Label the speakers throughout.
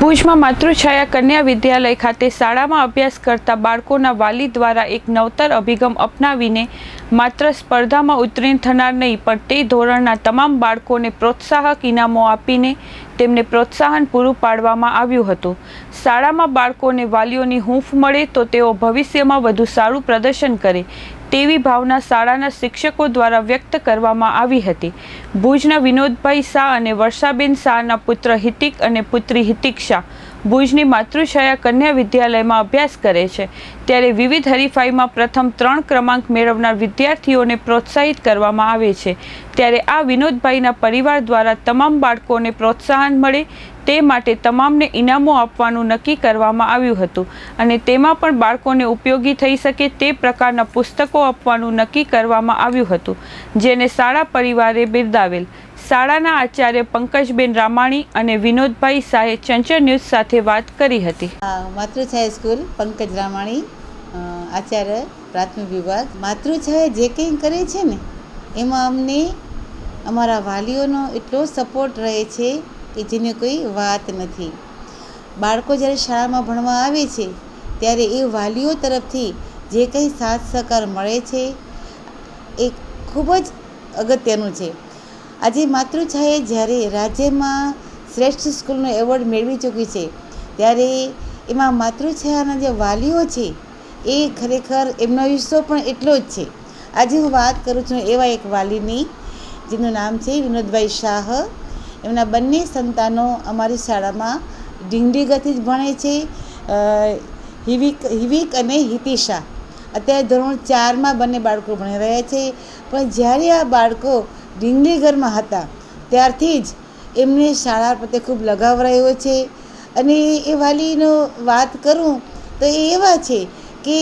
Speaker 1: ભુજમાં માતૃછાયા કન્યા વિદ્યાલય ખાતે શાળામાં અભ્યાસ કરતા બાળકોના વાલી દ્વારા એક નવતર અભિગમ અપનાવીને માત્ર સ્પર્ધામાં ઉત્તીર્ણ થનાર નહીં, પણ તે ધોરણના તમામ બાળકોને પ્રોત્સાહક ઇનામો આપીને તેમને પ્રોત્સાહન પૂરું પાડવામાં આવ્યું હતું. શાળામાં બાળકોને વાલીઓની હૂંફ મળે તો તેઓ ભવિષ્યમાં વધુ સારું પ્રદર્શન કરે. તેવી ભાવના શાળાના શિક્ષકો દ્વારા વ્યક્ત કરવામાં આવી હતી. ભુજના વિનોદભાઈ શાહ અને વર્ષાબેન શાહના પુત્ર હિતિક અને પુત્રી હિતિક શાહ ભુજની માતૃછાયા કન્યા વિદ્યાલયમાં અભ્યાસ કરે છે. ત્યારે વિવિધ હરીફાઈમાં પ્રથમ ત્રણ ક્રમાંક મેળવનાર વિદ્યાર્થીઓને પ્રોત્સાહિત કરવામાં આવે છે. ત્યારે આ વિનોદભાઈના પરિવાર દ્વારા તમામ બાળકોને પ્રોત્સાહન મળે, તે માટે તમામને ઇનામો આપવાનું નક્કી કરવામાં આવ્યું હતું અને તેમાં પણ બાળકોને ઉપયોગી થઈ શકે તે પ્રકારના પુસ્તકો આપવાનું નક્કી કરવામાં આવ્યું હતું, જેને શાળા પરિવારે બિરદાવેલ. શાળાના આચાર્ય પંકજબેન રામાણી અને વિનોદભાઈ શાહે ચંચળ ન્યૂઝ સાથે વાત કરી હતી.
Speaker 2: માતૃછાયા સ્કૂલ, પંકજ રામાણી આચાર્ય, પ્રાથમિક વિભાગ. માતૃછાયા જે કંઈ કરે છે ને, એમાં અમને અમારા વાલીઓનો એટલો સપોર્ટ રહે છે કે જેની કોઈ વાત નથી. બાળકો જ્યારે શાળામાં ભણવા આવે છે, ત્યારે એ વાલીઓ તરફથી જે કંઈ સાથ સહકાર મળે છે, એ ખૂબ જ અગત્યનું છે. આજે માતૃછાયાએ જ્યારે રાજ્યમાં શ્રેષ્ઠ સ્કૂલનો એવોર્ડ મેળવી ચૂકી છે, ત્યારે એમાં માતૃછાયાના જે વાલીઓ છે, એ ખરેખર એમનો હિસ્સો પણ એટલો જ છે. આજે હું વાત કરું છું એવા એક વાલીની, જેનું નામ છે વિનોદભાઈ શાહ. એમના બંને સંતાનો અમારી શાળામાં ડીંગડીગથી જ ભણે છે હિવિક હિવિક અને હિતિશા. અત્યારે ધોરણ ચારમાં બંને બાળકો ભણી રહ્યા છે, પણ જ્યારે આ બાળકો ડીંગલીગરમાં હતા. ત્યારથી જ એમને શાળા પ્રત્યે ખૂબ લગાવ રહ્યો છે. અને એ વાલીનો વાત કરું તો એ એવા છે કે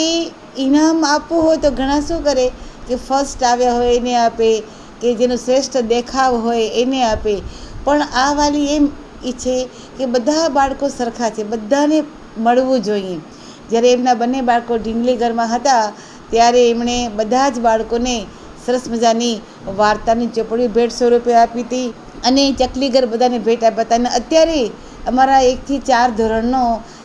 Speaker 2: ઇનામ આપવું હોય તો ઘણા શું કરે? કે ફર્સ્ટ આવ્યા હોય એને આપે, કે જેનો શ્રેષ્ઠ દેખાવ હોય એને આપે. પણ આ વાલી એમ ઈચ્છે કે બધા બાળકો સરખા છે, બધાને મળવું જોઈએ. જ્યારે એમના બંને બાળકો ઢીંગલીગરમાં હતા, ત્યારે એમણે બધા જ બાળકોને સરસ મજાની વાર્તાની ચોપડી ભેટ સ્વરૂપે આપી હતી અને ચકલીઘર બધાને ભેટ આપ્યા હતા. અને અત્યારે અમારા એકથી ચાર ધોરણનો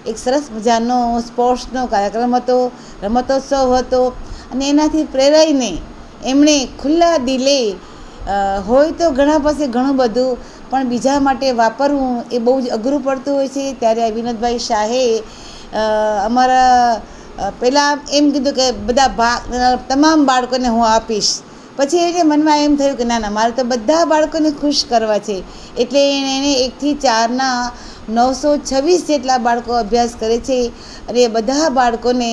Speaker 2: એક સરસ મજાનો સ્પોર્ટ્સનો કાર્યક્રમ હતો, રમતોત્સવ હતો અને એનાથી પ્રેરાઈને એમણે ખુલ્લા દિલે હોય તો ઘણા પાસે ઘણું બધું, પણ બીજા માટે વાપરવું એ બહુ જ અઘરું પડતું હોય છે. ત્યારે વિનોદભાઈ શાહે અમારા પહેલાં એમ કીધું કે બધા ભાગ તમામ બાળકોને હું આપીશ. પછી એને મનમાં એમ થયું કે ના ના, મારે તો બધા બાળકોને ખુશ કરવા છે. એટલે એણે એકથી ચારના નવસો છવ્વીસ જેટલા બાળકો અભ્યાસ કરે છે. અને એ બધા બાળકોને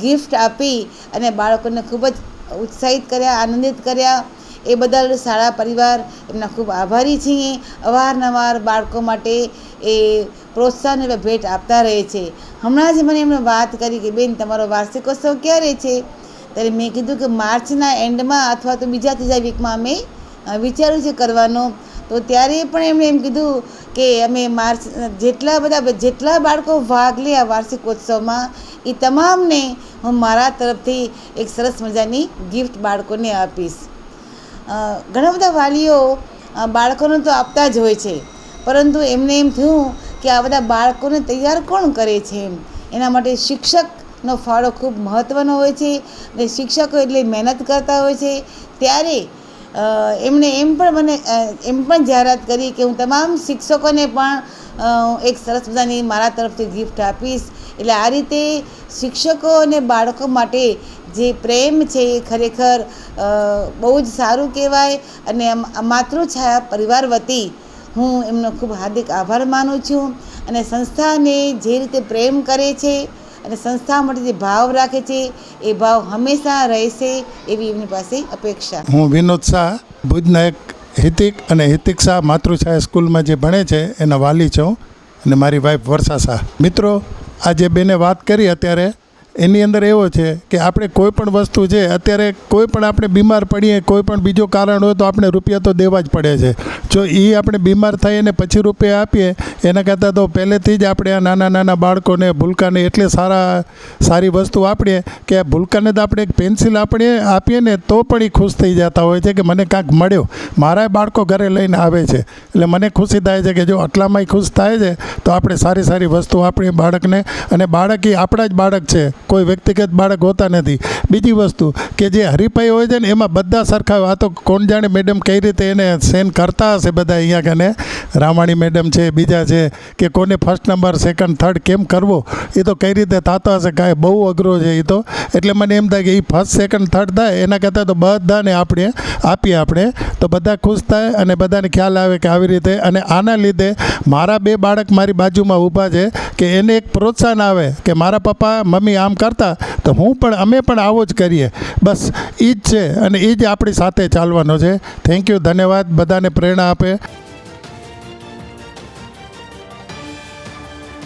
Speaker 2: ગિફ્ટ આપી અને બાળકોને ખૂબ જ ઉત્સાહિત કર્યા, આનંદિત કર્યા. એ બદલ શાળા પરિવાર એમના ખૂબ આભારી છીએ. અવારનવાર બાળકો માટે એ પ્રોત્સાહન ભેટ આપતા રહે છે. હમણાં જ મને એમણે વાત કરી કે, બેન, તમારો વાર્ષિકોત્સવ ક્યારે છે? ત્યારે મેં કીધું કે માર્ચના એન્ડમાં અથવા તો બીજા ત્રીજા વીકમાં અમે વિચાર્યું છે કરવાનો. તો ત્યારે પણ એમણે એમ કીધું કે અમે માર્ચ, જેટલા બધા, જેટલા બાળકો ભાગ લે આ વાર્ષિકોત્સવમાં એ તમામને હું મારા તરફથી એક સરસ મજાની ગિફ્ટ બાળકોને આપીશ. ઘણા બધા વાલીઓ બાળકોને તો આપતા જ હોય છે. પરંતુ એમને એમ થયું કે આ બધા બાળકોને તૈયાર કોણ કરે છે એમ? એના માટે શિક્ષકનો ફાળો ખૂબ મહત્ત્વનો હોય છે અને શિક્ષકો એટલે મહેનત કરતા હોય છે. ત્યારે એમણે એમ પણ મને એમ પણ જાહેરાત કરી કે હું તમામ શિક્ષકોને પણ એક સરસ મજાની મારા તરફથી ગિફ્ટ આપીશ. એટલે આ રીતે શિક્ષકો અને બાળકો માટે જે પ્રેમ છે એ ખરેખર બહુ જ સારું કહેવાય. અને માતૃછાયા પરિવાર વતી હું એમનો ખૂબ હાર્દિક આભાર માનું છું. અને સંસ્થાને જે રીતે પ્રેમ કરે છે અને સંસ્થા માટે જે ભાવ રાખે છે, એ ભાવ હંમેશા રહેશે એવી એમની પાસે અપેક્ષા.
Speaker 3: હું વિનોદ શાહ ભુજના એક હિતિક અને હિતિક શાહ માતૃછાયા સ્કૂલમાં જે ભણે છે, એના વાલી છું અને મારી વાઈફ વર્ષા શાહ. મિત્રો આ જે બેને વાત કરી અત્યારે એની અંદર એવો છે કે આપણે કોઈ પણ વસ્તુ છે, અત્યારે કોઈ પણ આપણે બીમાર પડીએ, કોઈ પણ બીજો કારણ હોય તો આપણે રૂપિયા તો દેવા જ પડે છે. જો એ આપણે બીમાર થઈએ ને પછી રૂપિયા આપીએ, એના કરતાં તો પહેલેથી જ આપણે આ નાના નાના બાળકોને ભૂલકાને એટલે સારા, સારી વસ્તુ આપીએ કે આ ભૂલકાને તો આપણે એક પેન્સિલ આપણે આપીએ ને તો પણ એ ખુશ થઈ જતા હોય છે કે મને કાંઈક મળ્યો. મારા બાળકો ઘરે લઈને આવે છે. એટલે મને ખુશી થાય છે કે જો આટલામાંય ખુશ થાય છે, તો આપણે સારી સારી વસ્તુ આપણી બાળકને. અને બાળક એ આપણા જ બાળક છે. કોઈ વ્યક્તિગત બાળક હોતા નથી. બીજી વસ્તુ કે જે હરીફાઈ હોય છે ને, એમાં બધા સરખા. આ તો કોણ જાણે મેડમ કઈ રીતે એને સેન કરતા હશે બધા અહીંયા કને રામાણી મેડમ છે, બીજા છે, કે કોને ફર્સ્ટ નંબર સેકન્ડ થર્ડ કેમ કરવો? એ તો કઈ રીતે થતો હશે? કાંઈ બહુ અઘરો છે એ તો. એટલે મને એમ થાય કે એ ફર્સ્ટ સેકન્ડ થર્ડ થાય, એના કરતાં તો બધાને આપણે આપીએ આપણે. તો બધા ખુશ થાય અને બધાને ખ્યાલ આવે કે આવી રીતે. અને આના લીધે મારા બે બાળક મારી બાજુમાં ઊભા છે કે એને એક પ્રોત્સાહન આવે કે મારા પપ્પા, મમ્મી આમ કરતા, તો હું પણ, અમે પણ આવો જ કરીએ. બસ એ જ છે અને એ જ આપણી સાથે ચાલવાનો છે. થેન્ક યુ ધન્યવાદ, બધાને પ્રેરણા આપે.